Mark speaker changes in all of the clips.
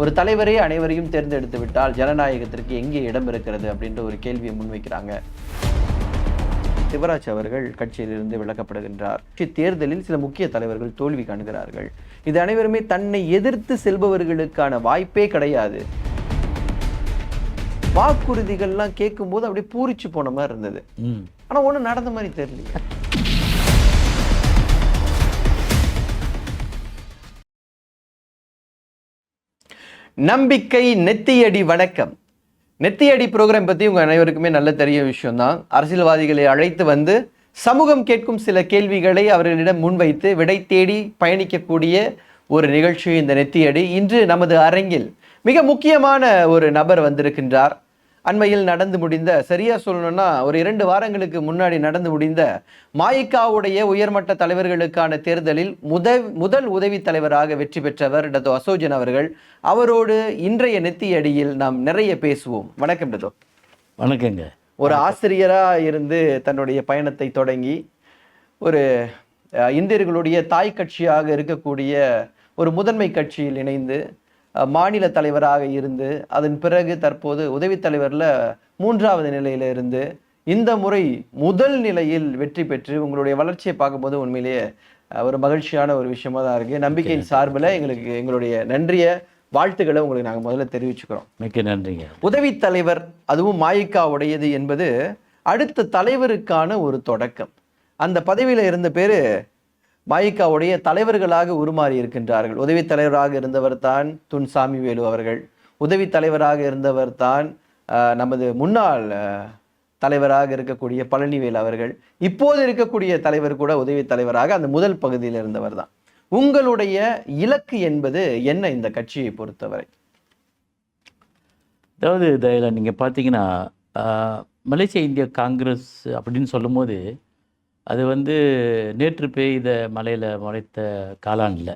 Speaker 1: ஒரு தலைவரே அனைவரையும் தேர்ந்தெடுத்து விட்டால் ஜனநாயகத்திற்கு எங்கே இடம் இருக்கிறது அப்படின்ற ஒரு கேள்வியை முன்வைக்கிறாங்க. சிவராஜ் அவர்கள் கட்சியிலிருந்து விலக்கப்படுகின்றார். கட்சி தேர்தலில் சில முக்கிய தலைவர்கள் தோல்வி காணுகிறார்கள். இது அனைவருமே தன்னை எதிர்த்து செல்பவர்களுக்கான வாய்ப்பே கிடையாது. வாக்குறுதிகள்லாம் கேட்கும்போது அப்படியே பூரிச்சு போன மாதிரி இருந்தது. ஆனா ஒண்ணும் நடந்த மாதிரி தெரியல நம்பிக்கை நெத்தியடி வணக்கம். நெத்தியடி ப்ரோக்ராம் பற்றி உங்கள் அனைவருக்குமே நல்ல தெரிய விஷயம்தான். அரசியல்வாதிகளை அழைத்து வந்து சமூகம் கேட்கும் சில கேள்விகளை அவர்களிடம் முன்வைத்து விடை தேடி பயணிக்கக்கூடிய ஒரு நிகழ்ச்சி இந்த நெத்தியடி. இன்று நமது அரங்கில் மிக முக்கியமான ஒரு நபர் வந்திருக்கின்றார். அண்மையில் நடந்து முடிந்த சரியா சொல்லணும்னா ஒரு இரண்டு வாரங்களுக்கு முன்னாடி நடந்து முடிந்த மாயிகாவுடைய உயர்மட்ட தலைவர்களுக்கான தேர்தலில் முத முதல் உதவி தலைவராக வெற்றி பெற்றவர் டத்தோ அசோஜன் அவர்கள். அவரோடு இன்றைய நெத்தியடியில் நாம் நிறைய பேசுவோம். வணக்கம் டத்தோ
Speaker 2: வணக்கங்க.
Speaker 1: ஒரு ஆசிரியரா இருந்து தன்னுடைய பயணத்தை தொடங்கி ஒரு இந்தியர்களுடைய தாய் கட்சியாக இருக்கக்கூடிய ஒரு முதன்மை கட்சியில் இணைந்து மாநில தலைவராக இருந்து அதன் பிறகு தற்போது உதவி தலைவர்ல மூன்றாவது நிலையில இருந்து இந்த முறை முதல் நிலையில் வெற்றி பெற்று உங்களுடைய வளர்ச்சியை பார்க்கும்போது உண்மையிலேயே ஒரு மகிழ்ச்சியான ஒரு விஷயமா தான் இருக்கு. நம்பிக்கையின் சார்பில் எங்களுக்கு எங்களுடைய நன்றிய வாழ்த்துக்களை உங்களுக்கு நாங்கள் முதல்ல தெரிவிச்சுக்கிறோம்.
Speaker 2: மிக்க நன்றிங்க.
Speaker 1: உதவி தலைவர் அதுவும் மாயிக்கா உடையது என்பது அடுத்த தலைவருக்கான ஒரு தொடக்கம். அந்த பதவியில இருந்த பேரு பாஜகவுடைய தலைவர்களாக உருமாறி இருக்கின்றார்கள். உதவி தலைவராக இருந்தவர் தான் துன் சாமிவேலு அவர்கள். உதவி தலைவராக இருந்தவர் தான் நமது முன்னாள் தலைவராக இருக்கக்கூடிய பழனிவேல் அவர்கள். இப்போது இருக்கக்கூடிய தலைவர் கூட உதவி தலைவராக அந்த முதல் பகுதியில் இருந்தவர் தான். உங்களுடைய இலக்கு என்பது என்ன இந்த கட்சியை பொறுத்தவரை?
Speaker 2: அதாவது இதில் நீங்கள் பார்த்தீங்கன்னா மலேசிய இந்திய காங்கிரஸ் அப்படின்னு சொல்லும்போது அது வந்து நேற்று பெய்த மலையில் முளைத்த காளான் இல்லை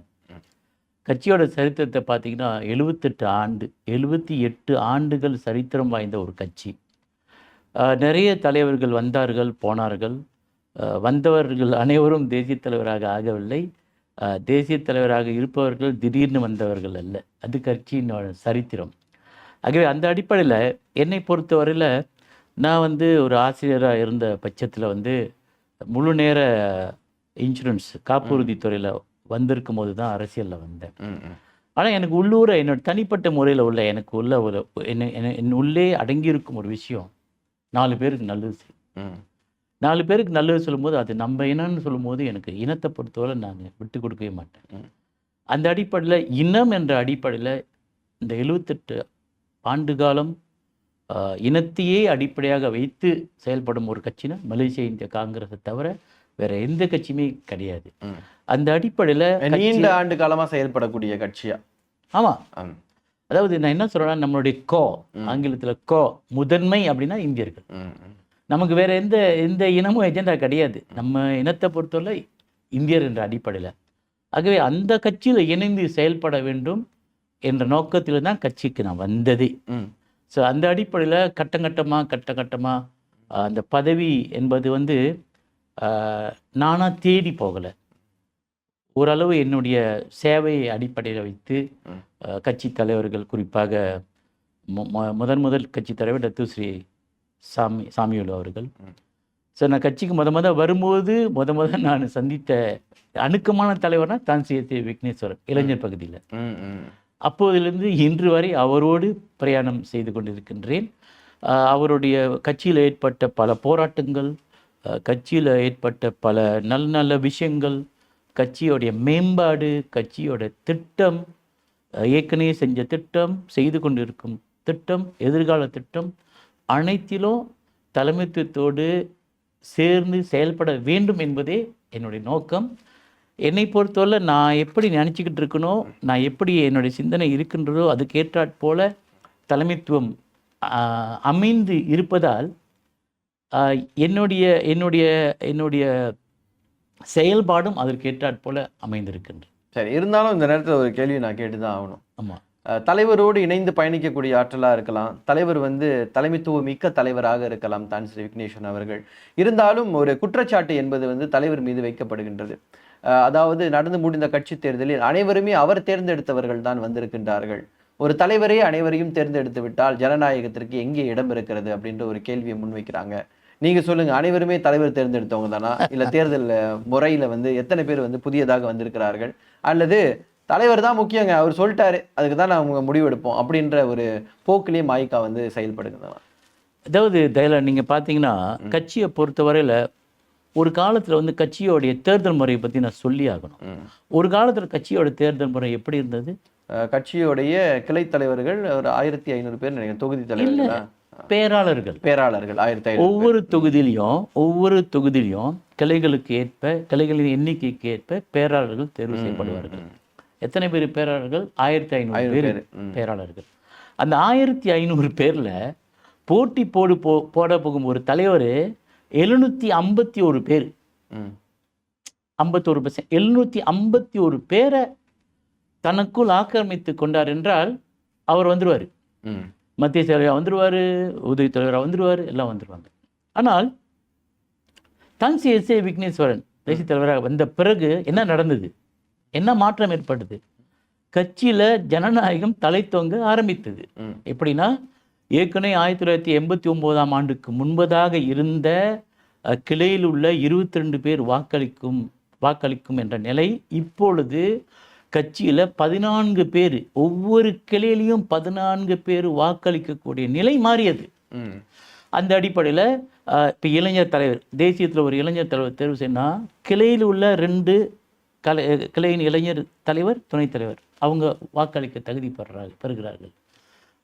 Speaker 2: கட்சியோட சரித்திரத்தை பார்த்தீங்கன்னா எழுபத்தெட்டு ஆண்டு எழுபத்தி எட்டு ஆண்டுகள் சரித்திரம் வாய்ந்த ஒரு கட்சி. நிறைய தலைவர்கள் வந்தார்கள் போனார்கள். வந்தவர்கள் அனைவரும் தேசிய தலைவராக ஆகவில்லை. தேசிய தலைவராக இருப்பவர்கள் திடீர்னு வந்தவர்கள் அல்ல. அது கட்சியின் சரித்திரம். ஆகவே அந்த அடிப்படையில் என்னை பொறுத்தவரையில் நான் வந்து ஒரு ஆசிரியராக இருந்த பட்சத்தில் வந்து முழு நேர இன்சூரன்ஸ் காப்புறுதி துறையில் வந்திருக்கும் போது தான் அரசியலில் வந்தேன். ஆனால் எனக்கு உள்ளூர என்னோட தனிப்பட்ட முறையில் உள்ள எனக்கு உள்ள ஒரு என்ன என் உள்ளே அடங்கியிருக்கும் ஒரு விஷயம். நாலு பேருக்கு நல்லது செய்யும் நாலு பேருக்கு நல்லது சொல்லும்போது அது நம்ம இனம்னு சொல்லும்போது எனக்கு இனத்தை பொறுத்தவரை நான் விட்டு கொடுக்கவே மாட்டேன். அந்த அடிப்படையில் இனம் என்ற அடிப்படையில் இந்த எழுபத்தெட்டு ஆண்டு காலம் இனத்தையே அடிப்படையாக வைத்து செயல்படும் ஒரு கட்சினா மலேசிய இந்திய காங்கிரஸை தவிர வேற எந்த கட்சியுமே கிடையாது. அந்த அடிப்படையில்
Speaker 1: நீண்ட ஆண்டு காலமா செயல்படக்கூடிய கட்சியா
Speaker 2: ஆமாம்
Speaker 1: ம்.
Speaker 2: அதாவது நான் என்ன சொல்றேன்னா நம்மளுடைய கோ. ஆங்கிலத்தில் கோ முதன்மை அப்படின்னா இந்தியர்கள். நமக்கு வேற எந்த எந்த இனமும் எஜெண்டா கிடையாது நம்ம இனத்தை பொறுத்தவரை இந்தியர் என்ற அடிப்படையில் ஆகவே அந்த கட்சியில் இணைந்து செயல்பட வேண்டும் என்ற நோக்கத்தில் தான் கட்சிக்கு நான் வந்ததே. ஸோ அந்த அடிப்படையில் கட்டங்கட்டமாக கட்ட கட்டமாக அந்த பதவி என்பது வந்து நானாக தேடி போகலை. ஓரளவு என்னுடைய சேவையை அடிப்படையில் வைத்து கட்சி தலைவர்கள் குறிப்பாக முதன் முதல் கட்சி தலைவர் டத்து ஸ்ரீ சாமி சாமியுலு அவர்கள். ஸோ நான் கட்சிக்கு முத முத வரும்போது முத முத நான் சந்தித்த அணுக்கமான தலைவர்னா தான் சி தி விக்னேஸ்வரன் இளைஞர் பகுதியில். அப்போதிலிருந்து இன்று வரை அவரோடு பிரயாணம் செய்து கொண்டிருக்கின்றேன். அவருடைய கட்சியில் ஏற்பட்ட பல போராட்டங்கள் கட்சியில் ஏற்பட்ட பல நல்ல நல்ல விஷயங்கள் கட்சியோடைய மேம்பாடு கட்சியோட திட்டம் ஏற்கனவே செஞ்ச திட்டம் செய்து கொண்டிருக்கும் திட்டம் எதிர்கால திட்டம் அனைத்திலும் தலைமைத்துவத்தோடு சேர்ந்து செயல்பட வேண்டும் என்பதே என்னுடைய நோக்கம். என்னை பொறுத்தவரை நான் எப்படி நினச்சிக்கிட்டு இருக்கனோ நான் எப்படி என்னுடைய சிந்தனை இருக்கின்றதோ அதுக்கேற்றாற் போல தலைமைத்துவம் அமைந்து இருப்பதால் என்னுடைய என்னுடைய என்னுடைய செயல்பாடும் அதற்கேற்றாற் போல அமைந்திருக்கின்றது.
Speaker 1: சரி இருந்தாலும் இந்த நேரத்துல ஒரு கேள்வி நான் கேட்டுதான் ஆகணும்.
Speaker 2: ஆமாம்
Speaker 1: தலைவரோடு இணைந்து பயணிக்கக்கூடிய ஆற்றலா இருக்கலாம். தலைவர் வந்து தலைமைத்துவ மிக்க தலைவராக இருக்கலாம் தான் ஸ்ரீ விக்னேஸ்வரன் அவர்கள். இருந்தாலும் ஒரு குற்றச்சாட்டு என்பது வந்து தலைவர் மீது வைக்கப்படுகின்றது. அதாவது நடந்து முடிந்த கட்சி தேர்தலில் அனைவருமே அவர் தேர்ந்தெடுத்தவர்கள் தான் வந்திருக்கின்றார்கள். ஒரு தலைவரே அனைவரையும் தேர்ந்தெடுத்து விட்டால் ஜனநாயகத்திற்கு எங்கே இடம் இருக்கிறது அப்படின்ற ஒரு கேள்வியை முன்வைக்கிறாங்க. நீங்க சொல்லுங்க அனைவருமே தலைவர் தேர்ந்தெடுத்தவங்க தானா? இல்ல தேர்தல் முறையில வந்து எத்தனை பேர் வந்து புதியதாக வந்திருக்கிறார்கள்? அல்லது தலைவர் தான் முக்கியங்க அவர் சொல்லிட்டாரு அதுக்கு தான் நாங்கள் முடிவெடுப்போம் அப்படின்ற ஒரு போக்கிலே மாய்க்கா வந்து செயல்படுகிறதா
Speaker 2: அதாவது தயலா நீங்க பார்த்தீங்கன்னா கட்சியை பொறுத்தவரையில ஒரு காலத்துல வந்து கட்சியோடைய தேர்தல் முறையை பத்தி நான் சொல்லி ஆகணும். ஒரு காலத்துல கட்சியோட தேர்தல் முறை எப்படி இருந்தது?
Speaker 1: கட்சியோடைய கிளை தலைவர்கள் ஒரு ஆயிரத்தி ஐநூறு பேர் நினைக்கிறேன் தொகுதி தலைவர்களா?
Speaker 2: பேராளர்கள்.
Speaker 1: பேராளர்கள் ஆயிரத்தி
Speaker 2: ஒவ்வொரு தொகுதியிலையும் ஒவ்வொரு தொகுதியிலையும் கிளைகளுக்கு ஏற்ப கிளைகளின் எண்ணிக்கைக்கு ஏற்ப பேராளர்கள் தேர்வு செய்யப்படுவார்கள். எத்தனை பேர் பேராளர்கள்? ஆயிரத்தி ஐநூறு பேர். பேராளர்கள். அந்த ஆயிரத்தி ஐநூறு பேர்ல போட்டி போடு போ போட போகும் ஒரு தலைவர் எழுநூத்தி ஐம்பத்தி ஒரு பேர். ஐம்பத்தோரு பர்சன்ட் எழுநூத்தி ஐம்பத்தி ஒரு பேரை தனக்குள் ஆக்கிரமித்து கொண்டார் என்றால் அவர் வந்துருவார்.
Speaker 1: ம்.
Speaker 2: மத்திய செயலராக வந்துருவார் உதவி தலைவராக வந்துருவார் எல்லாம் வந்துருவாங்க. ஆனால் தன்சி எஸ் ஏ விக்னேஸ்வரன் தேசிய தலைவராக வந்த பிறகு என்ன நடந்தது? என்ன மாற்றம் ஏற்பட்டது? கட்சியில ஜனநாயகம் தலைத்தோங்க ஆரம்பித்தது.
Speaker 1: ம்.
Speaker 2: எப்படின்னா ஏற்கனவே ஆயிரத்தி தொள்ளாயிரத்தி எண்பத்தி ஒன்பதாம் ஆண்டுக்கு முன்பதாக இருந்த கிளையில் உள்ள இருபத்தி ரெண்டு பேர் வாக்களிக்கும் வாக்களிக்கும் என்ற நிலை இப்பொழுது கட்சியில பதினான்கு பேர் ஒவ்வொரு கிளையிலையும் பதினான்கு பேர் வாக்களிக்கக்கூடிய நிலை மாறியது. அந்த அடிப்படையில் இப்போ இளைஞர் தலைவர் தேசியத்தில் ஒரு இளைஞர் தலைவர் தேர்வு செய்யணும்னா கிளையில் உள்ள ரெண்டு கலை கிளையின் இளைஞர் தலைவர் துணைத் தலைவர் அவங்க வாக்களிக்க தகுதி பெறுறாங்க பெறுகிறார்கள்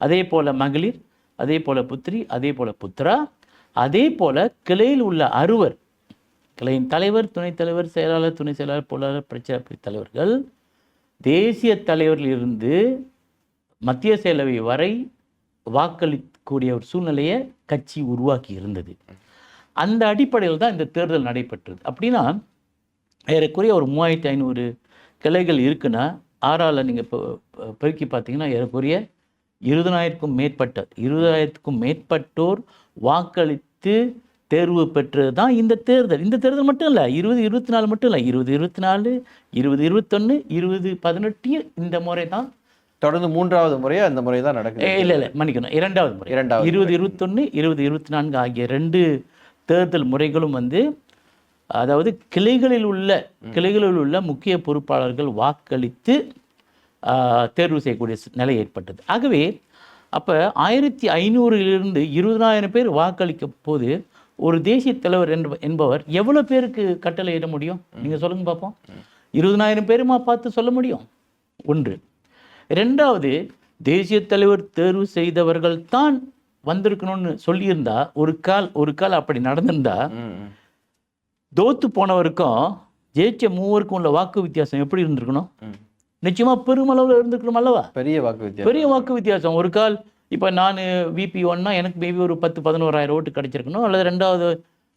Speaker 2: அதே போல மகளிர் அதே போல புத்திரி அதே போல புத்ரா அதே போல கிளையில் உள்ள அறுவர். கிளையின் தலைவர் துணைத் தலைவர் செயலாளர் துணை செயலாளர் பொருளாளர் பிரச்சார தலைவர்கள் தேசிய தலைவரிலிருந்து மத்திய செயலவை வரை வாக்களிக்கக்கூடிய ஒரு சூழ்நிலையை கட்சி உருவாக்கி இருந்தது. அந்த அடிப்படையில் தான் இந்த தேர்தல் நடைபெற்றது. அப்படின்னா ஏறக்குறைய ஒரு மூவாயிரத்தி ஐநூறு கிளைகள் இருக்குன்னா ஆறால் நீங்கள் இப்போ பெருக்கி பார்த்தீங்கன்னா ஏறக்குறைய இருபதனாயிரத்துக்கும் மேற்பட்ட இருபதாயிரத்துக்கும் மேற்பட்டோர் வாக்களித்து தேர்வு பெற்றது தான் இந்த தேர்தல். இந்த தேர்தல் மட்டும் இல்லை இருபது இருபத்தி நாலு மட்டும் இல்லை இருபது இருபத்தி நாலு இருபது இருபத்தொன்று இருபது பதினெட்டு இந்த முறை தான்.
Speaker 1: தொடர்ந்து மூன்றாவது முறையா அந்த முறை தான் நடக்குது?
Speaker 2: இல்லை இல்லை மன்னிக்கணும். இரண்டாவது முறை.
Speaker 1: இரண்டாவது
Speaker 2: இருபது இருபத்தொன்று இருபது இருபத்தி நான்கு ஆகிய ரெண்டு தேர்தல் முறைகளும் வந்து அதாவது கிளைகளில் உள்ள கிளைகளில் உள்ள முக்கிய பொறுப்பாளர்கள் வாக்களித்து தேர்வு செய்யக்கூடிய நிலை ஏற்பட்டது. ஆகவே அப்போ ஆயிரத்தி ஐநூறிலிருந்து இருபதாயிரம் பேர் வாக்களிக்க போது ஒரு தேசிய தலைவர் என்ப- என்பவர் எவ்வளோ பேருக்கு கட்டளையிட முடியும்? நீங்கள் சொல்லுங்க பார்ப்போம் இருபதனாயிரம் பேருமா பார்த்து சொல்ல முடியும்? ஒன்று. ரெண்டாவது தேசிய தலைவர் தேர்வு செய்தவர்கள் தான் வந்திருக்கணும்னு சொல்லியிருந்தா ஒரு கால் ஒரு கால் அப்படி நடந்திருந்தா. தோத்து போனவருக்கும் ஜெயிச்ச மூவருக்கும் உள்ள வாக்கு வித்தியாசம் எப்படி இருந்திருக்கணும்?
Speaker 1: ம்.
Speaker 2: நிச்சயமா பெருமளவில் இருந்திருக்கணும் அல்லவா
Speaker 1: பெரிய வாக்கு வித்தியாசம்
Speaker 2: பெரிய வாக்கு வித்தியாசம் ஒரு கால் இப்போ நான் விபி ஒன்னா எனக்கு மேபி ஒரு பத்து பதினோராயிரம் ஓட்டு கிடைச்சிருக்கணும் அல்லது ரெண்டாவது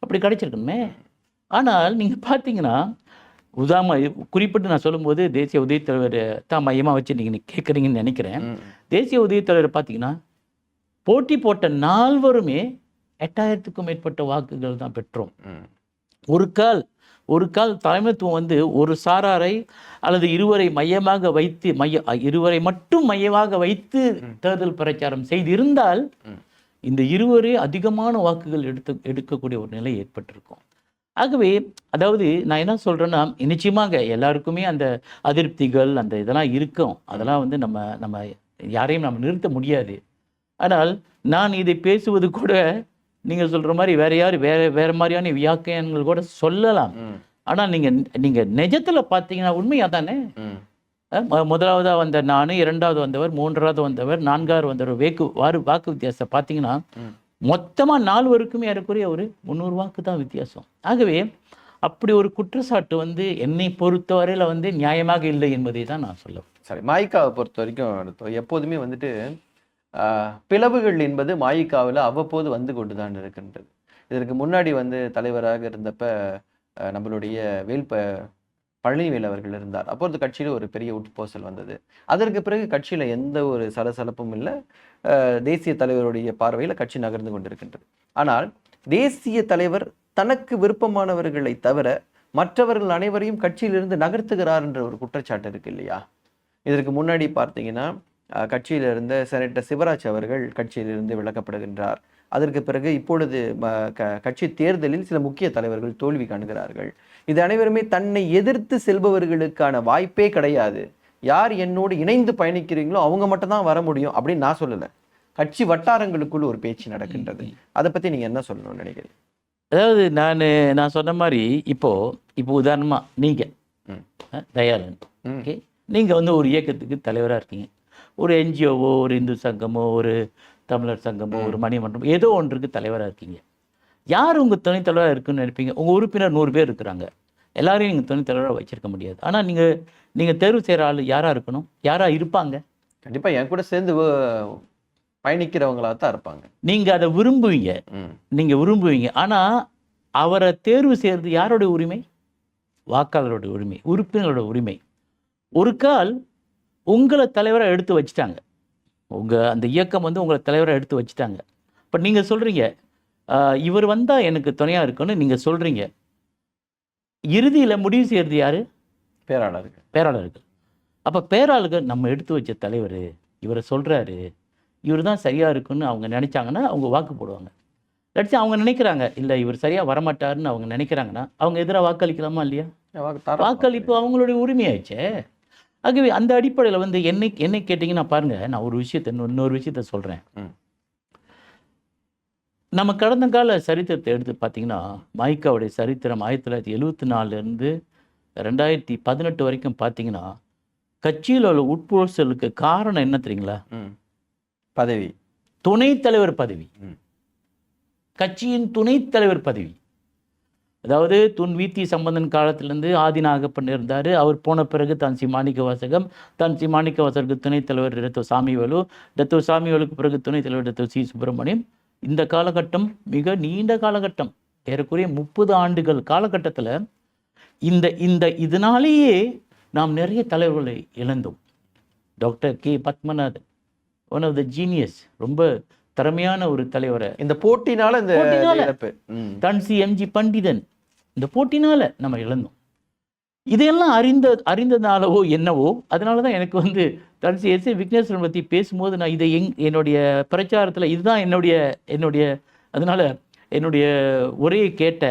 Speaker 2: அப்படி கிடைச்சிருக்கணுமே ஆனால் நீங்கள் பார்த்தீங்கன்னா உதாம குறிப்பிட்டு நான் சொல்லும்போது தேசிய உதவி தலைவர் தான் மையமாக வச்சு நீங்கள் கேட்குறீங்கன்னு நினைக்கிறேன். தேசிய உதவி தலைவர் பார்த்தீங்கன்னா போட்டி போட்ட நால்வருமே எட்டாயிரத்துக்கும் மேற்பட்ட வாக்குகள் தான் பெற்றோம். ஒரு கால் ஒரு கால் தலைமைத்துவம் வந்து ஒரு சாராரை அல்லது இருவரை மையமாக வைத்து மைய இருவரை மட்டும் மையமாக வைத்து தேர்தல் பிரச்சாரம் செய்திருந்தால். இந்த இருவரே அதிகமான வாக்குகள் எடுத்து எடுக்கக்கூடிய ஒரு நிலை ஏற்பட்டிருக்கும். ஆகவே அதாவது நான் என்ன சொல்றேன்னா நிச்சயமாக எல்லாருக்குமே அந்த அதிருப்திகள் அந்த இதெல்லாம் இருக்கும். அதெல்லாம் வந்து நம்ம நம்ம யாரையும் நம்ம நிறுத்த முடியாது. ஆனால் நான் இதை பேசுவது கூட நீங்க சொல்ற மாதிரி வேற யார் வேற வேற மாதிரியான வியாக்கியானங்கள் கூட சொல்லலாம். ஆனா நீங்க நீங்க நிஜத்துல பார்த்தீங்கன்னா உண்மையா தானே
Speaker 1: ம்.
Speaker 2: அஹ் மு- முதலாவதா வந்த நான் இரண்டாவது வந்தவர் மூன்றாவது வந்தவர் நான்காவது வந்தவர் வேக்கு வாரு வாக்கு வித்தியாசம் பார்த்தீங்கன்னா
Speaker 1: ம்.
Speaker 2: மொத்தமா நால்வருக்குமே ஏறக்குறைய ஒரு முந்நூறு வாக்கு தான் வித்தியாசம் ஆகவே அப்படி ஒரு குற்றச்சாட்டு வந்து என்னை பொறுத்தவரையில வந்து நியாயமாக இல்லை என்பதை தான் நான் சொல்ல
Speaker 1: சரி மாயிக்காவை பொறுத்த வரைக்கும் எப்போதுமே வந்துட்டு பிளவுகள் என்பது மாயிக்காவில் அவ்வப்போது வந்து கொண்டு தான் இருக்கின்றது. இதற்கு முன்னாடி வந்து தலைவராக இருந்தப்ப நம்மளுடைய வேல்ப பழனிவேல் அவர்கள் இருந்தார். அப்போது கட்சியில் ஒரு பெரிய உட்போசல் வந்தது. அதற்கு பிறகு கட்சியில் எந்த ஒரு சலசலப்பும் இல்லை. தேசிய தலைவருடைய பார்வையில் கட்சி நகர்ந்து கொண்டிருக்கின்றது. ஆனால் தேசிய தலைவர் தனக்கு விருப்பமானவர்களை தவிர மற்றவர்கள் அனைவரையும் கட்சியிலிருந்து நகர்த்துகிறார் என்ற ஒரு குற்றச்சாட்டு இருக்கு இல்லையா? இதற்கு முன்னாடி பார்த்தீங்கன்னா அஹ், கட்சியில் இருந்த செனட்டர் சிவராஜ் அவர்கள் கட்சியிலிருந்து விலக்கப்படுகின்றார். அதற்கு பிறகு இப்பொழுது கட்சி தேர்தலில் சில முக்கிய தலைவர்கள் தோல்வி காண்கிறார்கள். இது அனைவருமே தன்னை எதிர்த்து செல்பவர்களுக்கான வாய்ப்பே கிடையாது. யார் என்னோடு இணைந்து பயணிக்கிறீங்களோ அவங்க மட்டும் தான் வர முடியும் அப்படின்னு நான் சொல்லலை. கட்சி வட்டாரங்களுக்குள் ஒரு பேச்சு நடக்கின்றது. அதை பத்தி நீங்க என்ன சொல்லணும்னு நினைக்கிறீங்க?
Speaker 2: அதாவது நான் நான் சொன்ன மாதிரி இப்போ இப்போ உதாரணமாக நீங்கள். தயாளன். ஓகே? நீங்கள் வந்து ஒரு இயக்கத்துக்கு தலைவராக இருக்கீங்க. ஒரு என்ஜிஓவோ ஒரு இந்து சங்கமோ ஒரு தமிழர் சங்கமோ ஒரு மணிமன்றம் ஏதோ ஒன்றுக்கு தலைவராக இருக்கீங்க. யார் உங்கள் துணைத் தலைவராக இருக்குன்னு நினைப்பீங்க? உங்கள் உறுப்பினர் நூறு பேர் இருக்கிறாங்க. எல்லாரையும் நீங்கள் துணைத் தலைவராக வச்சிருக்க முடியாது. ஆனால் நீங்கள் நீங்கள் தேர்வு செய்கிற ஆள் யாராக இருக்கணும்? யாராக இருப்பாங்க?
Speaker 1: கண்டிப்பா என் கூட சேர்ந்து வ- பயணிக்கிறவங்களா தான் இருப்பாங்க.
Speaker 2: நீங்கள் அதை விரும்புவீங்க. நீங்கள் விரும்புவீங்க. ஆனால் அவரை தேர்வு செய்கிறது யாரோட உரிமை? வாக்காளரோட உரிமை உறுப்பினரோட உரிமை. ஒரு கால் உங்களை தலைவராக எடுத்து வச்சிட்டாங்க. உங்கள் அந்த இயக்கம் வந்து உங்களை தலைவராக எடுத்து வச்சிட்டாங்க. இப்போ நீங்கள் சொல்கிறீங்க இவர் வந்தால் எனக்கு துணையாக இருக்குன்னு நீங்கள் சொல்கிறீங்க இறுதியில் முடிவு செய்கிறது யார்?
Speaker 1: பேராளர்கள்.
Speaker 2: பேராளர்கள். அப்போ பேராளர்கள் நம்ம எடுத்து வச்ச தலைவர் இவரை சொல்கிறாரு இவர் தான் சரியாக இருக்குன்னு அவங்க நினைச்சாங்கன்னா அவங்க வாக்கு போடுவாங்க. இல்லாட்டி அவங்க நினைக்கிறாங்க இல்லை இவர் சரியாக வரமாட்டாருன்னு அவங்க நினைக்கிறாங்கன்னா அவங்க எதிராக வாக்களிக்கலாமா இல்லையா? வாக்களிப்பு அவங்களுடைய உரிமையாச்சே ஆகவே அந்த அடிப்படையில் வந்து என்னை என்னை கேட்டிங்கன்னா பாருங்க நான் ஒரு விஷயத்தை இன்னொரு- விஷயத்த சொல்கிறேன். நம்ம கடந்த கால சரித்திரத்தை எடுத்து பார்த்தீங்கன்னா மைக்காவுடைய சரித்திரம் ஆயிரத்தி தொள்ளாயிரத்தி எழுவத்தி நாலுலேருந்து ரெண்டாயிரத்தி பதினெட்டு வரைக்கும் பார்த்தீங்கன்னா கட்சியில் உள்ள உட்பூசலுக்கு காரணம் என்ன தெரியுங்களா.
Speaker 1: பதவி
Speaker 2: துணைத் தலைவர் பதவி. கட்சியின் துணைத் தலைவர் பதவி அதாவது துன் வீத்தி சம்பந்தன் காலத்திலேருந்து ஆதிநாகப்பன் இருந்தார். அவர் போன பிறகு தான் சி மாணிக்க வாசகம் தான் சி மாணிக்க வாசகருக்கு துணைத் தலைவர் டத்தோ சாமிவேலு டத்தோ சாமிவேலுக்கு பிறகு துணைத் தலைவர் டத்தோ சி. சுப்பிரமணியம். இந்த காலகட்டம் மிக நீண்ட காலகட்டம். ஏறக்குறைய முப்பது ஆண்டுகள் காலகட்டத்தில் இந்த இந்த இதனாலேயே நாம் நிறைய தலைவர்களை இழந்தோம். Doctor K. Padmanathan one of the genius ரொம்ப திறமையான ஒரு தலைவரை.
Speaker 1: இந்த போட்டினால இந்த. இழப்பு.
Speaker 2: தன்சி எம்ஜி பண்டிதன். இந்த போட்டினால நம்ம இழந்தோம். இதையெல்லாம் அறிந்த அறிந்ததாலவோ என்னவோ அதனால தான் எனக்கு வந்து தன்சி எஸ் ஏ விக்னேஸ்வரன் பற்றி பேசும்போது நான் இதை எங் என்னுடைய பிரச்சாரத்தில் இதுதான் என்னுடைய என்னுடைய அதனால என்னுடைய உரையை கேட்ட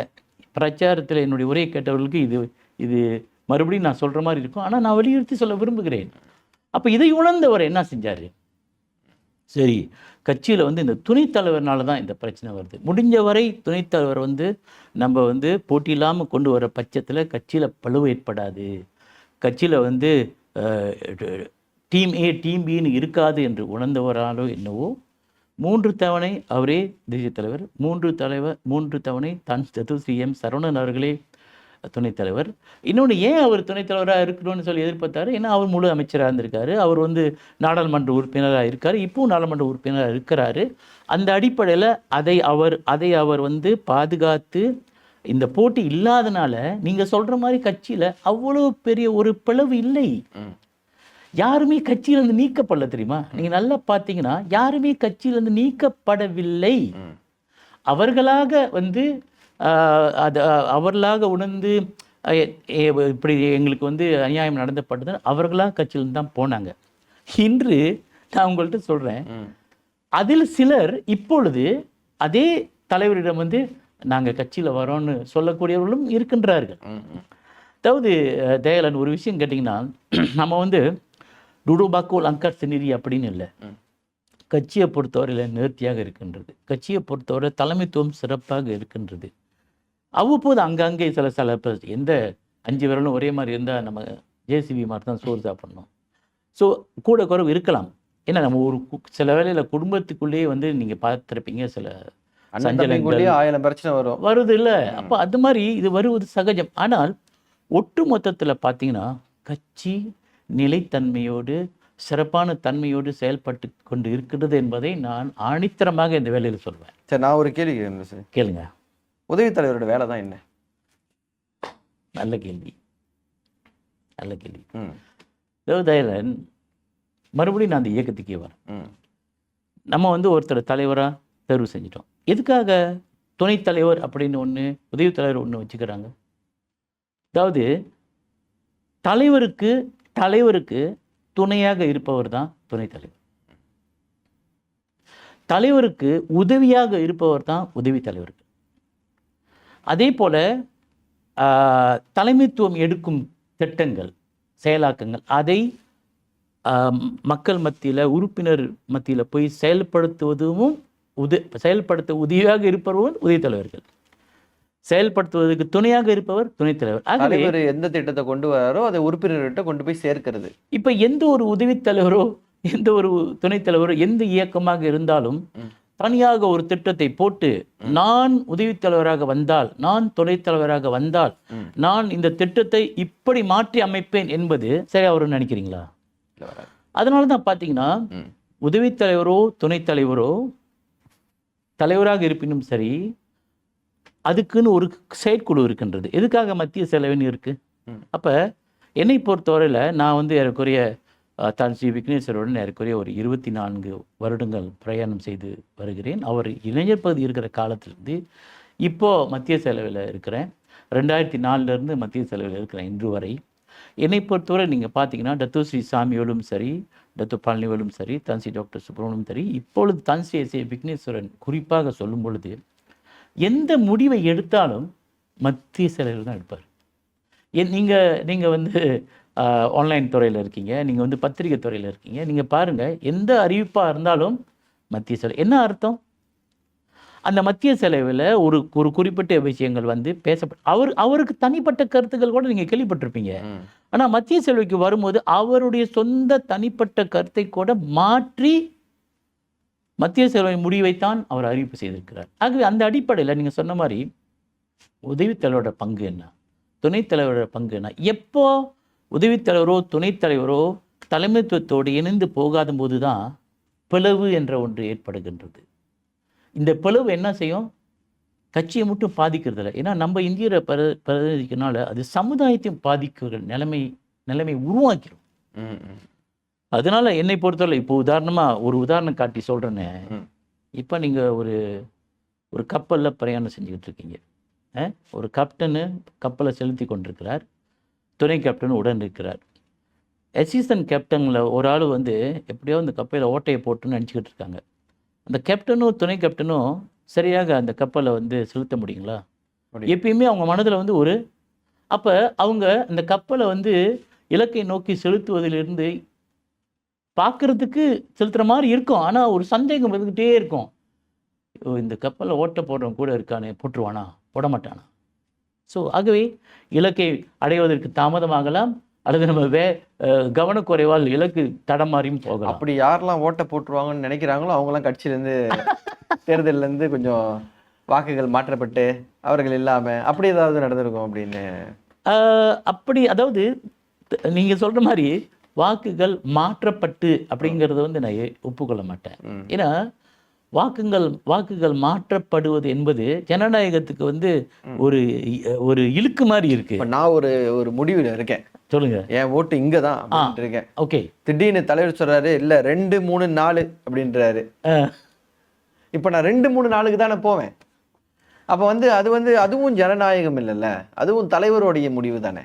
Speaker 2: பிரச்சாரத்தில் என்னுடைய உரையை கேட்டவர்களுக்கு இது இது மறுபடியும் நான் சொல்கிற மாதிரி இருக்கும். ஆனால் நான் வலியுறுத்தி சொல்ல விரும்புகிறேன். அப்போ இதை உணர்ந்தவர் என்ன செஞ்சார்? சரி. கட்சியில் வந்து இந்த துணைத் தலைவர்னால தான் இந்த பிரச்சனை வருது. முடிஞ்ச வரை துணைத் தலைவர் வந்து நம்ம வந்து போட்டி இல்லாமல் கொண்டு வர பட்சத்தில் கட்சியில் பழுவு ஏற்படாது. கட்சியில் வந்து டீம் ஏ டீம் பின்னு இருக்காது என்று உணர்ந்தவராலோ என்னவோ மூன்று தவணை அவரே தேசிய தலைவர் மூன்று தலைவர் மூன்று தவணை தன் சதுஸ்ரீ எம் சரவணன் அவர்களே துணைத் தலைவர் இன்னொன்று ஏன் அவர் துணைத் தலைவராக இருக்கணும்னு சொல்லி எதிர்பார்த்தாரு? ஏன்னா அவர் முழு அமைச்சராக இருந்திருக்காரு. அவர் வந்து நாடாளுமன்ற உறுப்பினராக இருக்கார். இப்பவும் நாடாளுமன்ற உறுப்பினராக இருக்கிறாரு. அந்த அடிப்படையில் அதை அவர் அதை அவர் வந்து பாதுகாத்து இந்த போட்டி இல்லாதனால நீங்கள் சொல்கிற மாதிரி கட்சியில் அவ்வளோ பெரிய ஒரு பிளவு இல்லை. யாருமே கட்சியிலேருந்து நீக்கப்படல தெரியுமா? நீங்கள் நல்லா பார்த்தீங்கன்னா யாருமே கட்சியிலேருந்து நீக்கப்படவில்லை. அவர்களாக வந்து அது அவர்களாக உணர்ந்து இப்படி எங்களுக்கு வந்து அநியாயம் நடந்தப்பட்டது அவர்களாக கட்சியிலிருந்து தான் போனாங்க இன்று நான் உங்கள்கிட்ட சொல்கிறேன். அதில் சிலர் இப்பொழுது அதே தலைவரிடம் வந்து நாங்கள் கட்சியில் வரோன்னு சொல்லக்கூடியவர்களும் இருக்கின்றார்கள். அதாவது தயாளன் ஒரு விஷயம் கேட்டிங்கன்னா நம்ம வந்து டுடோபாக்கோ லங்கர் சினிரி அப்படின்னு இல்லை. கட்சியை பொறுத்தவரையில் நேர்த்தியாக இருக்கின்றது கட்சியை பொறுத்தவரை தலைமைத்துவம் சிறப்பாக இருக்கின்றது அவ்வப்போது அங்கங்கே சில சில இப்ப எந்த அஞ்சு விரலும் ஒரே மாதிரி இருந்தால் நம்ம ஜேசிபி மாதிரி தான் சோறு சாப்பிடணும். ஸோ கூட குறைவு இருக்கலாம். ஏன்னா நம்ம ஒரு சில வேளையில் குடும்பத்துக்குள்ளேயே வந்து நீங்கள் பார்த்துருப்பீங்க சில
Speaker 1: ஆயிரம் பிரச்சனை வரும்.
Speaker 2: வருது இல்லை அப்போ அது மாதிரி இது வருவது சகஜம். ஆனால் ஒட்டு மொத்தத்தில் பார்த்தீங்கன்னா கட்சி நிலைத்தன்மையோடு சிறப்பான தன்மையோடு செயல்பட்டு கொண்டு இருக்கிறது என்பதை நான் ஆணித்தரமாக இந்த வேலையில் சொல்வேன்.
Speaker 1: சரி நான் ஒரு கேள்வி
Speaker 2: கேளுங்க.
Speaker 1: உதவி தலைவரோட வேலை தான் என்ன?
Speaker 2: நல்ல கேள்வி. நல்ல கேள்வி.
Speaker 1: ம்.
Speaker 2: தேவதயலன் மறுபடியும் நான் அந்த இயக்கத்துக்கே வரேன். நம்ம வந்து ஒருத்தர் தலைவராக தேர்வு செஞ்சிட்டோம். எதுக்காக துணைத் தலைவர் அப்படின்னு ஒன்று உதவி தலைவர் ஒன்று வச்சுக்கிறாங்க? அதாவது தலைவருக்கு தலைவருக்கு துணையாக இருப்பவர் தான் துணைத் தலைவர். தலைவருக்கு உதவியாக இருப்பவர் தான் உதவி தலைவர்கள் அதே போல தலைமைத்துவம் எடுக்கும் திட்டங்கள் செயலாக்கங்கள் அதை மக்கள் மத்தியில் உறுப்பினர் மத்தியில் போய் செயல்படுத்துவதும் உத செயல்படுத்த உதவியாக இருப்பவர்கள் உதவி தலைவர்கள். செயல்படுத்துவதற்கு துணையாக இருப்பவர் துணைத் தலைவர். ஆகவே
Speaker 1: எந்த திட்டத்தை கொண்டு வராரோ அதை உறுப்பினர்கிட்ட கொண்டு போய் சேர்க்கிறது.
Speaker 2: இப்போ எந்த ஒரு உதவித் தலைவரோ எந்த ஒரு துணைத் தலைவரோ எந்த இயக்கமாக இருந்தாலும். தனியாக ஒரு திட்டத்தை போட்டு நான் உதவித் தலைவராக வந்தால் நான் துணைத் தலைவராக வந்தால். நான் இந்த திட்டத்தை இப்படி மாற்றி அமைப்பேன் என்பது சரி அவர் நினைக்கிறீங்களா. அதனால தான் பார்த்தீங்கன்னா
Speaker 1: ம்.
Speaker 2: உதவித் தலைவரோ துணைத் தலைவரோ தலைவராக இருப்பினும் சரி அதுக்குன்னு ஒரு செயற்குழு இருக்கின்றது எதுக்காக மத்திய செலவின்னு இருக்கு. அப்போ என்னை பொறுத்தவரையில் நான் வந்து ஏறக்குறைய அஹ், தான் ஸ்ரீ விக்னேஸ்வரருடன் ஏறக்குறைய ஒரு இருபத்தி நான்கு வருடங்கள் பிரயாணம் செய்து வருகிறேன். அவர் இளைஞர் பகுதி இருக்கிற காலத்திலிருந்து இப்போது மத்திய செலவில் இருக்கிறேன். ரெண்டாயிரத்தி நாலுலேருந்து மத்திய செலவில் இருக்கிறேன் இன்று வரை. என்னை பொறுத்தவரை நீங்கள் பார்த்தீங்கன்னா டத்து ஸ்ரீ சாமியோடும் சரி டத்து பழனிவேலும் சரி தன்சி டாக்டர் சுப்ரமணியும் சரி இப்பொழுது தன்சி எஸ்ஏ விக்னேஸ்வரன் குறிப்பாக சொல்லும் பொழுது எந்த முடிவை எடுத்தாலும் மத்திய செலவில் தான் எடுப்பார். என் நீங்கள் நீங்கள் வந்து ஆன்லைன் துறையில் இருக்கீங்க. நீங்கள் வந்து பத்திரிகை துறையில் இருக்கீங்க. நீங்கள் பாருங்கள் எந்த அறிவிப்பாக இருந்தாலும் மத்திய செலவு. என்ன அர்த்தம்? அந்த மத்திய செலவில் ஒரு ஒரு குறிப்பிட்ட விஷயங்கள் வந்து பேசப்பட அவர் அவருக்கு தனிப்பட்ட கருத்துக்கள் கூட நீங்கள் கேள்விப்பட்டிருப்பீங்க. ஆனால் மத்திய செல்விக்கு வரும்போது அவருடைய சொந்த தனிப்பட்ட கருத்தை கூட மாற்றி மத்திய செல்வை முடிவைத்தான் அவர் அறிவிப்பு செய்திருக்கிறார். ஆகவே அந்த அடிப்படையில் நீங்கள் சொன்ன மாதிரி உதவித் தலைவரோட பங்கு என்ன? துணைத் தலைவரோட பங்கு என்ன? எப்போ உதவித் தலைவரோ துணைத் தலைவரோ தலைமைத்துவத்தோடு இணைந்து போகாத போது தான் பிளவு என்ற ஒன்று ஏற்படுகின்றது. இந்த பிளவு என்ன செய்யும்? கட்சியை மட்டும் பாதிக்கிறது இல்லை ஏன்னா நம்ம இந்தியரை பிர பிரதிநிதிக்கனால அது சமுதாயத்தையும் பாதிக்கிற நிலைமை நிலைமை உருவாக்கிடும். அதனால என்னை பொறுத்தவரை இப்போ உதாரணமாக ஒரு உதாரணம் காட்டி சொல்கிறேன்னே. இப்போ நீங்கள் ஒரு ஒரு கப்பலில் பிரயாணம் செஞ்சுக்கிட்டு இருக்கீங்க. ஒரு கேப்டனு கப்பலை செலுத்தி கொண்டிருக்கிறார். துணை கேப்டன் உடன் இருக்கிறார். அசிஸ்டன்ட் கேப்டனில் ஒரு ஆள் வந்து எப்படியோ அந்த கப்பலில் ஓட்டையை போட்டுன்னு நினச்சிக்கிட்டு இருக்காங்க. அந்த கேப்டனும் துணை கேப்டனும் சரியாக அந்த கப்பலை வந்து செலுத்த முடியுங்களா. எப்பயுமே அவங்க மனதில் வந்து ஒரு அப்போ அவங்க அந்த கப்பலை வந்து இலக்கை நோக்கி செலுத்துவதிலிருந்து பார்க்கறதுக்கு செலுத்துகிற மாதிரி இருக்கும். ஆனால் ஒரு சந்தேகம் இருந்துக்கிட்டே இருக்கும். இந்த கப்பலை ஓட்ட போடுறவன் கூட இருக்கானே போட்டுருவானா? போட மாட்டானா ஸோ ஆகவே இலக்கை அடைவதற்கு தாமதமாகலாம் அல்லது நம்ம வே கவனக்குறைவால் இலக்கு தடமாறியும் போகலாம்.
Speaker 1: அப்படி யாரெல்லாம் ஓட்ட போட்டுருவாங்கன்னு நினைக்கிறாங்களோ அவங்களாம் கட்சியிலேருந்து தேர்தல்ல இருந்து கொஞ்சம் வாக்குகள் மாற்றப்பட்டு அவர்கள் இல்லாம அப்படி ஏதாவது நடந்திருக்கும் அப்படின்னு?
Speaker 2: ஆஹ் அப்படி அதாவது த- நீங்க சொல்ற மாதிரி வாக்குகள் மாற்றப்பட்டு அப்படிங்கிறத வந்து நான் ஒப்புக்கொள்ள மாட்டேன். ஏன்னா வாக்குகள் வாக்குகள் மாற்றப்படுவது என்பது ஜனநாயகத்துக்கு வந்து ஒரு ஒரு இழுக்கு மாதிரி இருக்கு.
Speaker 1: நான் ஒரு ஒரு முடிவுல இருக்கேன்.
Speaker 2: சொல்லுங்க.
Speaker 1: என் ஓட்டு இங்க தான் இருக்கேன்.
Speaker 2: ஓகே.
Speaker 1: திடீர்னு தலைவர் சொல்றாரு இல்ல ரெண்டு மூணு நாலு அப்படின்றாரு. இப்ப நான் ரெண்டு மூணு நாளுக்கு தானே போவேன். அப்ப வந்து அது வந்து அதுவும் ஜனநாயகம் இல்லைல்ல. அதுவும் தலைவருடைய முடிவு தானே.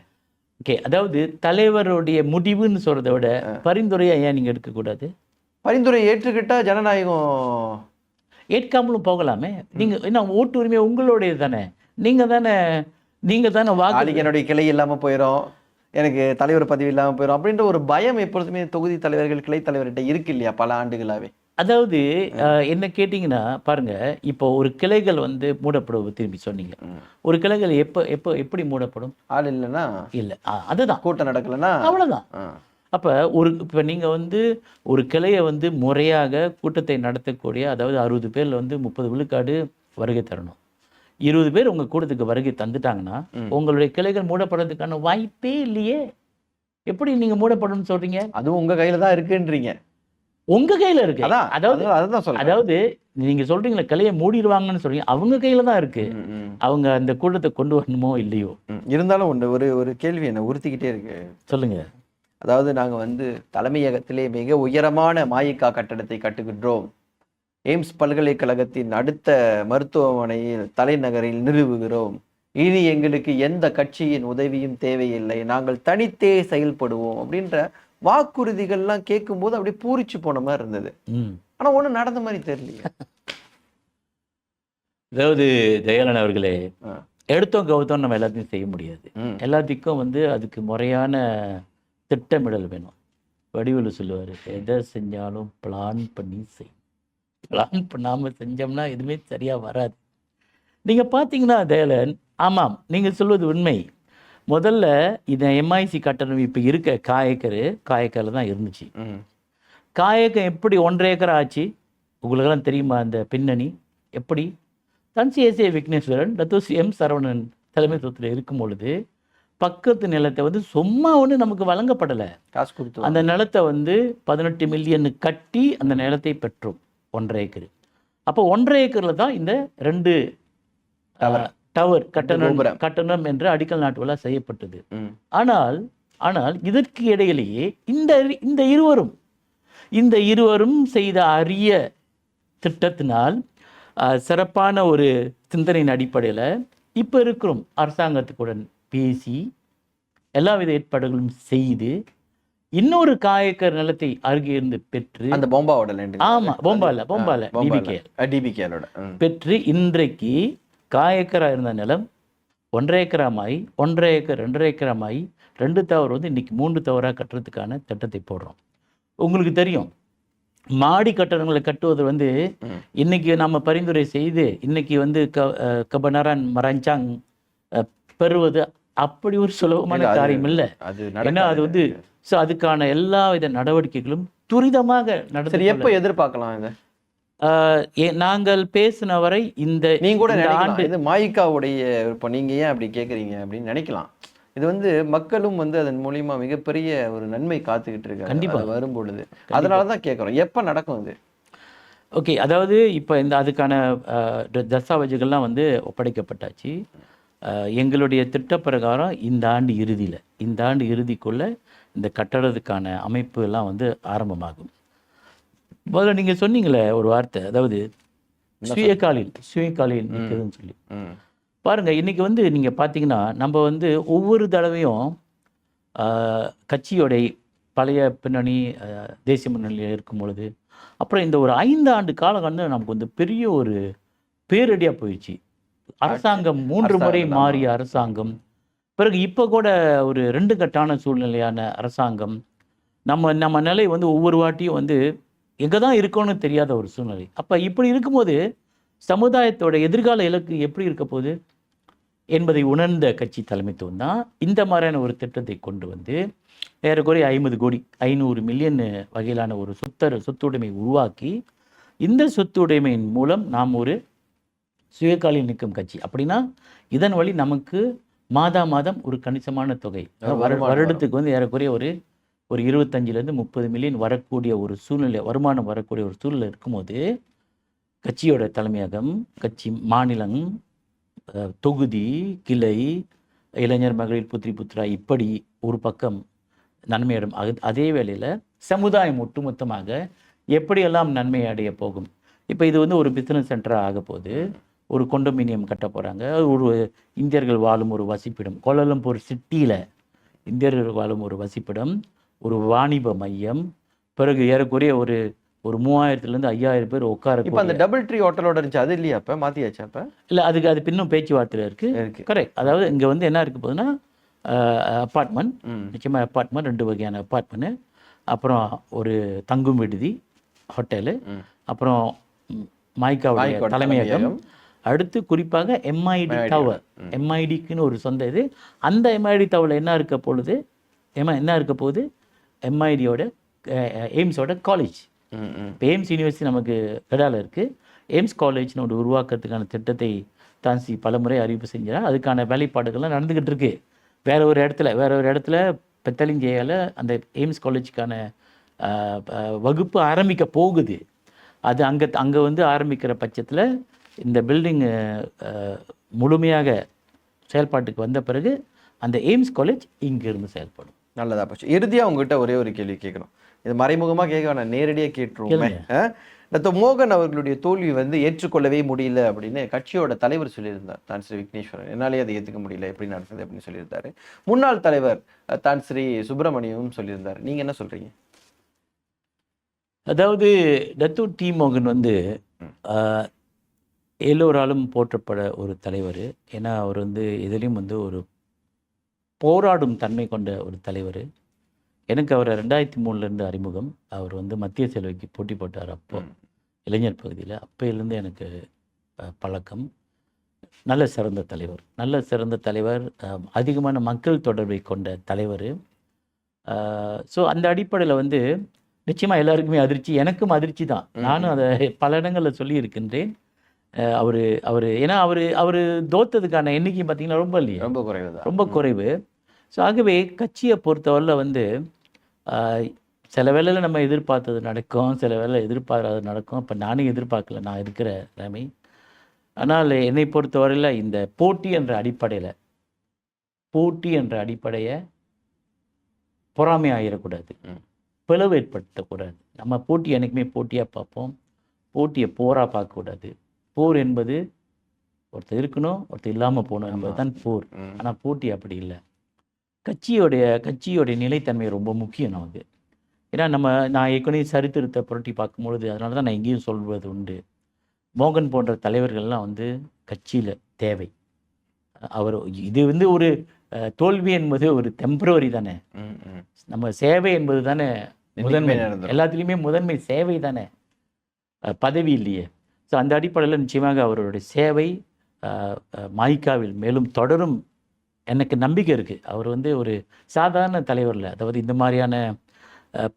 Speaker 2: ஓகே. அதாவது தலைவருடைய முடிவுன்னு சொல்றதை விட பரிந்துரையா ஏன் நீங்க எடுக்கக்கூடாது?
Speaker 1: பரிந்துரை ஏற்றுக்கிட்டா ஜனநாயகம்
Speaker 2: ஏற்காமலும் போகலாமே. நீங்க என்ன ஓட்டு உரிமை உங்களுடையது தானே. நீங்க தானே நீங்க தானே வாக்கு
Speaker 1: என்னுடைய கிளை இல்லாம போயிடும் எனக்கு தலைவர் பதவி இல்லாம போயிடும் அப்படின்ற ஒரு பயம் எப்பொழுதுமே தொகுதி தலைவர்கள் கிளை தலைவர்கிட்ட இருக்கு இல்லையா பல ஆண்டுகளாவே.
Speaker 2: அதாவது என்ன கேட்டிங்கன்னா பாருங்க இப்போ ஒரு கிளைகள் வந்து மூடப்படுவது திரும்பி சொன்னீங்க. ஒரு கிளைகள் எப்போ எப்போ எப்படி மூடப்படும்?
Speaker 1: ஆள் இல்லைன்னா
Speaker 2: இல்லை. அதுதான்.
Speaker 1: கூட்டம் நடக்கலைன்னா
Speaker 2: அவ்வளவுதான்.
Speaker 1: ஆ.
Speaker 2: அப்போ ஒரு இப்போ நீங்கள் வந்து ஒரு கிளையை வந்து முறையாக கூட்டத்தை நடத்தக்கூடிய அதாவது அறுபது பேரில் வந்து முப்பது விழுக்காடு வருகை தரணும். இருபது பேர் உங்கள் கூட்டத்துக்கு வருகை தந்துட்டாங்கன்னா. உங்களுடைய கிளைகள் மூடப்படுறதுக்கான வாய்ப்பே இல்லையே. எப்படி நீங்கள் மூடப்படணும்னு சொல்றீங்க?
Speaker 1: அதுவும் உங்க கையில தான் இருக்குன்றீங்க.
Speaker 2: உங்க கையில இருக்கு.
Speaker 1: அதான்
Speaker 2: அதாவது
Speaker 1: அதுதான்
Speaker 2: அதாவது நீங்க சொல்றீங்களா கிளையை மூடிடுவாங்கன்னு சொல்றீங்க. அவங்க கையில தான் இருக்கு. அவங்க அந்த கூட்டத்தை கொண்டு வரணுமோ இல்லையோ.
Speaker 1: இருந்தாலும் ஒன்று ஒரு ஒரு கேள்வி என்னை உறுத்திக்கிட்டே இருக்கு.
Speaker 2: சொல்லுங்க.
Speaker 1: அதாவது நாங்க வந்து தலைமையகத்திலே மிக உயரமான மாயிக்கா கட்டடத்தை கட்டுகின்றோம். எய்ம்ஸ் பல்கலைக்கழகத்தின் அடுத்த மருத்துவமனையில் தலைநகரில் நிறுவுகிறோம். இனி எங்களுக்கு எந்த கட்சியின் உதவியும் தேவையில்லை. நாங்கள் தனித்தே செயல்படுவோம் அப்படின்ற வாக்குறுதிகள்லாம் கேட்கும்போது அப்படியே பூரிச்சு போன மாதிரி இருந்தது.
Speaker 2: ம்.
Speaker 1: ஆனா ஒண்ணும் நடந்த மாதிரி தெரியலையே.
Speaker 2: அதாவது ஜெயலலிதா அவர்களே. எடுத்தோம் கவுத்தோம் நம்ம எல்லாத்தையும் செய்ய முடியாது. எல்லாத்துக்கும் வந்து அதுக்கு முறையான திட்டமிடல் வேணும். வடிவேலு சொல்லுவார் எதை செஞ்சாலும் பிளான் பண்ணி செய். பிளான் பண்ணாமல் செஞ்சோம்னா எதுவுமே சரியாக வராது. நீங்கள் பார்த்தீங்கன்னா தயலன் ஆமாம் நீங்கள் சொல்வது உண்மை. முதல்ல இந்த எம்ஐசி கட்டணம் இப்போ இருக்க காயக்கரு காயக்கரில் தான் இருந்துச்சு. காயக்கம் எப்படி ஒன்றரை ஏக்கர் ஆச்சு? உங்களுக்கெல்லாம் தெரியுமா அந்த பின்னணி? எப்படி? தன்சி ஏசிய விக்னேஸ்வரன் டத்தோசி எம் சரவணன் தலைமைத்துவத்தில் இருக்கும் பொழுது பக்கத்து நிலத்தை வந்து சும்மா ஒன்று நமக்கு வழங்கப்படலை
Speaker 1: காசு கொடுத்து
Speaker 2: அந்த நிலத்தை வந்து பதினெட்டு மில்லியன் கட்டி அந்த நிலத்தை பெற்றோம் ஒன்றரை ஏக்கர் அப்போ ஒன்றரை ஏக்கரில் தான் இந்த ரெண்டு. டவர் கட்டணம். கட்டணம் என்று அடிக்கல் நாட்டு விழா செய்யப்பட்டது. ஆனால் ஆனால் இதற்கு இடையிலேயே இந்த இந்த இருவரும் இந்த இருவரும் செய்த அரிய திட்டத்தினால் சிறப்பான ஒரு சிந்தனையின் அடிப்படையில் இப்போ இருக்கிறோம் அரசாங்கத்துக்குடன் பேசி எல்லா வித ஏற்பாடுகளும் செய்து இன்னொரு காயக்கர் நிலத்தை அருகே இருந்து பெற்று
Speaker 1: அந்த பொம்பாவோட
Speaker 2: ஆமா பொம்பால பொம்பால டிபிகே
Speaker 1: டிபிகேலோட
Speaker 2: பெற்று இன்றைக்கு காயக்கரா இருந்த நிலம் ஒன்றரை ஏக்கராமாய் ஒன்றரை ஏக்கர் ரெண்டரை ஏக்கராமாய் ரெண்டு தவறு வந்து இன்னைக்கு மூன்று தவறாக கட்டுறதுக்கான திட்டத்தை போடுறோம். உங்களுக்கு தெரியும் மாடி கட்டடங்களை கட்டுவது வந்து. இன்னைக்கு நம்ம பரிந்துரை செய்து இன்னைக்கு வந்து க கபனரான் மரஞ்சாங் பெறுவது அப்படி ஒரு சுலபமான காரியம் இல்லை. ஏன்னா அது. வந்து ஸோ அதுக்கான எல்லா வித நடவடிக்கைகளும் துரிதமாக
Speaker 1: சரி
Speaker 2: நடந்து
Speaker 1: எப்போ எதிர்பார்க்கலாம் இதை?
Speaker 2: நாங்கள் பேசின வரை இந்த
Speaker 1: நீங்க கூட
Speaker 2: ஆண்டு
Speaker 1: இது மாயிக்காவுடைய இப்போ நீங்க ஏன் அப்படி கேக்குறீங்க அப்படின்னு நினைக்கலாம். இது வந்து மக்களும் வந்து அதன் மூலியமா மிகப்பெரிய ஒரு நன்மை காத்துக்கிட்டு இருக்காங்க.
Speaker 2: கண்டிப்பா.
Speaker 1: அது வரும் பொழுது அதனால தான் கேட்குறோம் எப்போ நடக்கும் இது?
Speaker 2: ஓகே அதாவது இப்போ இந்த அதுக்கான தஸ்தாவேஜுகள்லாம் வந்து ஒப்படைக்கப்பட்டாச்சு. எங்களுடைய திட்ட பிரகாரம் இந்த ஆண்டு இறுதியில் இந்த ஆண்டு இறுதிக்குள்ள இந்த கட்டடத்துக்கான அமைப்பு எல்லாம் வந்து ஆரம்பமாகும். முதல்ல நீங்கள் சொன்னீங்களே ஒரு வார்த்தை அதாவது சுயகாலில் சுயகாலில் நிற்குதுன்னு சொல்லி. பாருங்க இன்னைக்கு வந்து நீங்க பார்த்தீங்கன்னா நம்ம வந்து ஒவ்வொரு தடவையும் ஆஹ், கட்சியோட பழைய பின்னணி தேசிய முன்னணியில் இருக்கும் பொழுது அப்புறம் இந்த ஒரு ஐந்து ஆண்டு காலம் வந்து நமக்கு வந்து பெரிய ஒரு பேரடியாக போயிடுச்சு. அரசாங்கம் மூன்று முறை மாறிய அரசாங்கம். பிறகு இப்போ கூட ஒரு ரெண்டு கட்டான சூழ்நிலையான அரசாங்கம். நம்ம நம்ம நிலை வந்து ஒவ்வொரு வாட்டியும் வந்து எங்கே தான் இருக்கோன்னு தெரியாத ஒரு சூழ்நிலை. அப்போ இப்படி இருக்கும்போது சமுதாயத்தோட எதிர்கால இலக்கு எப்படி இருக்க போகுது? என்பதை உணர்ந்த கட்சி தலைமைத்துவம் தான் இந்த மாதிரியான ஒரு திட்டத்தை கொண்டு வந்து ஏறக்குறைய ஐம்பது கோடி ஐநூறு மில்லியன் வகையிலான ஒரு சொத்தர சொத்துடைமை உருவாக்கி இந்த சொத்துடைமையின் மூலம் நாம் ஒரு சுயகாலில் நிற்கும் கட்சி. அப்படின்னா இதன் வழி நமக்கு மாதா மாதம் ஒரு கணிசமான தொகை. வருடத்துக்கு வந்து ஏறக்குறைய ஒரு ஒரு இருபத்தஞ்சிலேருந்து முப்பது மில்லியன் வரக்கூடிய ஒரு சூழ்நிலை வருமானம் வரக்கூடிய ஒரு சூழ்நிலை இருக்கும்போது கட்சியோட தலைமையகம் கட்சி மாநிலம் தொகுதி கிளை இளைஞர் மகளிர் புத்திரி புத்திரா இப்படி ஒரு பக்கம் நன்மையிடும் அது அதே வேளையில் சமுதாயம் ஒட்டுமொத்தமாக எப்படியெல்லாம் நன்மை அடைய போகும்? இப்போ இது வந்து ஒரு பிஸ்னஸ் சென்டராக ஆக போகுது ஒரு கொண்டோமினியம் கட்ட போகிறாங்க ஒரு இந்தியர்கள் வாழும் ஒரு வசிப்பிடம். கோலாலம்பூர் சிட்டியில் இந்தியர்கள் வாழும் ஒரு வசிப்பிடம். ஒரு வாணிப மையம். பிறகு ஏறக்குறைய ஒரு ஒரு மூவாயிரத்துலேருந்து ஐயாயிரம் பேர் உட்கார
Speaker 1: இப்போ அந்த டபுள் ட்ரீ ஹோட்டலோட இருந்துச்சு. அது இல்லையா அப்ப? மாத்தியாச்சா அப்ப?
Speaker 2: இல்லை அதுக்கு அது பின்னும் பேச்சுவார்த்தையில் இருக்குது
Speaker 1: இருக்கு.
Speaker 2: கரெக்ட் அதாவது இங்கே வந்து என்ன இருக்க போகுதுன்னா அப்பார்ட்மெண்ட் நிச்சயமாக அப்பார்ட்மெண்ட் ரெண்டு வகையான அப்பார்ட்மெண்ட்டு அப்புறம் ஒரு தங்கும் விடுதி ஹோட்டலு. அப்புறம் மாய்க்காவுடைய
Speaker 1: மாய்க்காவோட
Speaker 2: தலைமையகம்.
Speaker 1: தலைமையகம்.
Speaker 2: அடுத்து குறிப்பாக எம்ஐடி
Speaker 1: MID
Speaker 2: டவர். எம்ஐடிக்குன்னு ஒரு சொந்த இது. அந்த எம்ஐடி டவரில் என்ன இருக்க பொழுது எம என்ன இருக்க போகுது? எம்ஐடியோட எய்ம்ஸோட காலேஜ் இப்போ எய்ம்ஸ் யூனிவர்சிட்டி நமக்கு கடால இருக்குது எய்ம்ஸ் காலேஜ்னு ஒரு உருவாக்கத்துக்கான திட்டத்தை தான்சி பலமுறை அறிவிப்பு செஞ்சார் அதுக்கான வேலைப்பாடுகள்லாம் நடந்துக்கிட்டு இருக்கு. வேற ஒரு இடத்துல வேற ஒரு இடத்துல பெத்தலிஞ்சேயால் அந்த எய்ம்ஸ் காலேஜுக்கான வகுப்பு ஆரம்பிக்க போகுது. அது அங்கே அங்கே வந்து ஆரம்பிக்கிற பட்சத்தில் இந்த பில்டிங் முழுமையாக செயல்பாட்டுக்கு வந்த பிறகு அந்த எய்ம்ஸ் காலேஜ் இங்கிருந்து செயல்படும்.
Speaker 1: நல்லதா போச்சு. இறுதியா உங்ககிட்ட ஒரே ஒரு கேள்வி கேட்கணும். இது மறைமுகமா கேட்க வேணாம் நேரடியா கேட்டுருவோமே? டாக்டர் மோகன் அவர்களுடைய தோல்வி வந்து ஏற்றுக்கொள்ளவே முடியல அப்படின்னு கட்சியோட தலைவர் சொல்லியிருந்தார். தான் ஸ்ரீ விக்னேஸ்வரன். என்னாலே அதை ஏத்துக்க முடியல. எப்படி நடந்தது அப்படின்னு சொல்லியிருந்தாரு. முன்னாள் தலைவர் தான் ஸ்ரீ சுப்பிரமணியமும் சொல்லியிருந்தார். நீங்க என்ன சொல்றீங்க?
Speaker 2: அதாவது டத்து டி மோகன் வந்து எல்லோராலும் போற்றப்பட ஒரு தலைவர். ஏன்னா அவர் வந்து எதிலையும் வந்து ஒரு போராடும் தன்மை கொண்ட ஒரு தலைவர். எனக்கு அவரை ரெண்டாயிரத்தி மூணுலேருந்து அறிமுகம். அவர் வந்து மத்திய செலவைக்கு போட்டி போட்டார் அப்போ. இளைஞர் பகுதியில். அப்பையிலேருந்து எனக்கு பழக்கம். நல்ல சிறந்த தலைவர். நல்ல சிறந்த தலைவர் அதிகமான மக்கள் தொடர்பை கொண்ட தலைவர். ஸோ அந்த அடிப்படையில் வந்து நிச்சயமாக எல்லாருக்குமே அதிர்ச்சி. எனக்கும் அதிர்ச்சி தான். நானும் அதை பல இடங்களில் சொல்லியிருக்கின்றேன். அவர் அவர் ஏன்னா அவர் அவர் தோத்ததுக்கான எண்ணிக்கை பார்த்தீங்கன்னா ரொம்ப இல்லையா.
Speaker 1: ரொம்ப குறைவுதான்.
Speaker 2: ரொம்ப குறைவு. ஸோ ஆகவே கட்சியை பொறுத்தவரையில் வந்து சில வேளையில் நம்ம எதிர்பார்த்தது நடக்கும் சில வேளை எதிர்பாராதது நடக்கும். இப்போ நானும் எதிர்பார்க்கல நான் இருக்கிற நிலைமை. ஆனால் என்னை பொறுத்தவரையில் இந்த போட்டி என்ற அடிப்படையில் போட்டி என்ற அடிப்படையை பொறாமை ஆகிடக்கூடாது. பிளவு ஏற்படுத்தக்கூடாது. நம்ம போட்டி என்றைக்குமே போட்டியாக பார்ப்போம். போட்டியை போராக பார்க்கக்கூடாது. போர் என்பது ஒருத்தர் இருக்கணும் ஒருத்தர் இல்லாமல் போகணும் என்பது தான் போர். ஆனால் போட்டி அப்படி இல்லை. கட்சியோடைய கட்சியோடைய நிலைத்தன்மை ரொம்ப முக்கியம் நமக்கு. ஏன்னா நம்ம நான் ஏற்கனவே சரித்திரத்தை புரட்டி பார்க்கும்பொழுது அதனால தான் நான் எங்கேயும் சொல்வது உண்டு. மோகன் போன்ற தலைவர்கள்லாம் வந்து கட்சியில் தேவை. அவர் இது வந்து ஒரு தோல்வி என்பது ஒரு டெம்பரவரி தானே. நம்ம சேவை என்பது தானே முதன்மை. எல்லாத்துலேயுமே முதன்மை சேவை தானே. பதவி இல்லையே. ஸோ அந்த அடிப்படையில் நிச்சயமாக அவருடைய சேவை மாய்க்காவில் மேலும் தொடரும் எனக்கு நம்பிக்கை இருக்குது அவர் வந்து ஒரு சாதாரண தலைவர் இல்லை. அதாவது இந்த மாதிரியான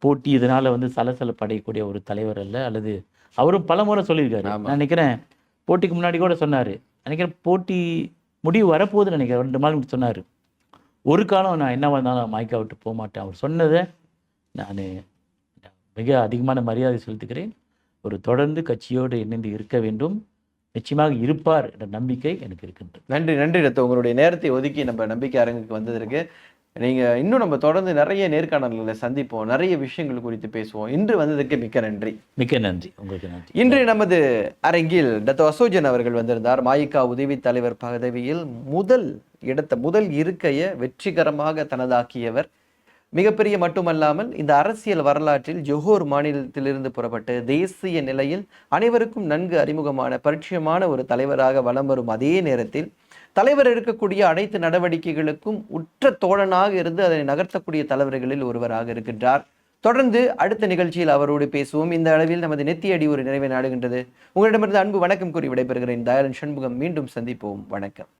Speaker 2: போட்டி இதனால் வந்து சலசலப்பு அடையக்கூடிய ஒரு தலைவர் அல்ல. அல்லது அவரும் பல முறை சொல்லியிருக்காரு. நான் நினைக்கிறேன் போட்டிக்கு முன்னாடி கூட சொன்னார். நினைக்கிறேன் போட்டி முடிவு வரப்போகுதுன்னு நினைக்கிறேன். ரெண்டு நாள் சொன்னார். ஒரு காலம் நான் என்ன வந்தாலும் மாய்க்கா விட்டு போக மாட்டேன் அவர் சொன்னதை நான் மிக அதிகமான மரியாதை செலுத்துகிறேன். ஒரு தொடர்ந்து கட்சியோடு இணைந்து இருக்க வேண்டும். நிச்சயமாக இருப்பார் என்ற நம்பிக்கை எனக்கு இருக்கின்றது.
Speaker 1: நன்றி நன்றி ரத்த. உங்களுடைய நேரத்தை ஒதுக்கி நம்ம நம்பிக்கை அரங்குக்கு வந்ததற்கு நீங்க இன்னும் நம்ம தொடர்ந்து நிறைய நேர்காணல்களை சந்திப்போம். நிறைய விஷயங்கள் குறித்து பேசுவோம். இன்று வந்ததுக்கு மிக்க நன்றி.
Speaker 2: மிக்க நன்றி. உங்களுக்கு நன்றி.
Speaker 1: இன்று நமது அரங்கில் டத்தோ அசோஜன் அவர்கள் வந்திருந்தார். மாயிகா உதவி தலைவர் பதவியில் முதல் இடத்த முதல் இருக்கைய வெற்றிகரமாக தனதாக்கியவர் மிகப்பெரிய மட்டுமல்லாமல் இந்த அரசியல் வரலாற்றில் ஜொஹோர் மாநிலத்திலிருந்து புறப்பட்டு தேசிய நிலையில் அனைவருக்கும் நன்கு அறிமுகமான பரிச்சயமான ஒரு தலைவராக வலம் வரும் அதே நேரத்தில் தலைவர் எடுக்கக்கூடிய அனைத்து நடவடிக்கைகளுக்கும் உற்ற தோழனாக இருந்து அதனை நகர்த்தக்கூடிய தலைவர்களில் ஒருவராக இருக்கின்றார். தொடர்ந்து அடுத்த நிகழ்ச்சியில் அவரோடு பேசுவோம். இந்த அளவில் நமது நெத்தியடி ஒரு நிறைவை நாடுகின்றது உங்களிடமிருந்து அன்பு வணக்கம் கூறி விடைபெறுகிறேன். தயாளன் சண்முகம் மீண்டும் சந்திப்போம். வணக்கம்.